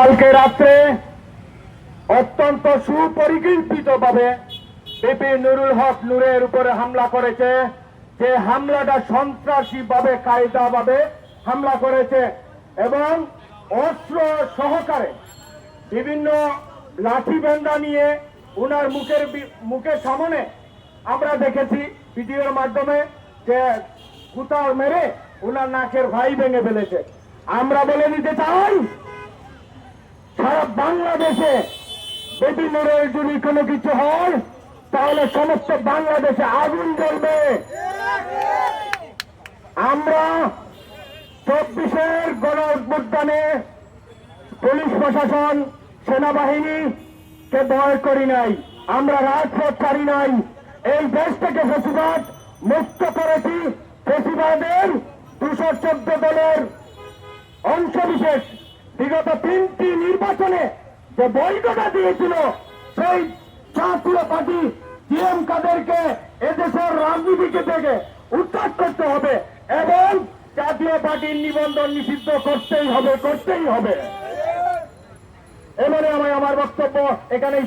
কালকে রাত্রে অত্যন্ত সুপরিকল্পিত ভাবে বিপি নুরুল হক নূরের উপরে হামলা করেছে। যে হামলাটা সন্ত্রাসী ভাবে কায়দা ভাবে হামলা করেছে এবং অস্ত্র সহকারে বিভিন্ন লাঠি বেন্দা নিয়ে উনার মুখের মুখের সামনে আমরা দেখেছি ভিডিওর মাধ্যমে যে কুতার মেরে উনার নাকের ভাই ভেঙে ফেলেছে। আমরা বলে দিতে চাই বাংলাদেশে বেবি মোড়ের যদি কোনো কিছু হয়, তাহলে সমস্ত বাংলাদেশে আগুন জ্বলবে। আমরা চব্বিশের গণ অভ্যুত্থানে পুলিশ প্রশাসন, সেনাবাহিনী কে ভয় করি নাই, আমরা রাজপথ ছাড়ি নাই, এই দেশ থেকে ফেসিবাদ মুক্ত করেছি। ফেসিবাদের দুশো চোদ্দ দলের অংশবিশেষ বিগত তিনটি নির্বাচনে যে বৈধতা দিয়েছিল, সেই জাতীয় পার্টি জিএম কাদেরকে এদেশের রাজনীতিকে থেকে উদ্ধার করতে হবে এবং জাতীয় পার্টির নিবন্ধন নিষিদ্ধ করতেই হবে করতেই হবে। এবারে আমি আমার বক্তব্য এখানেই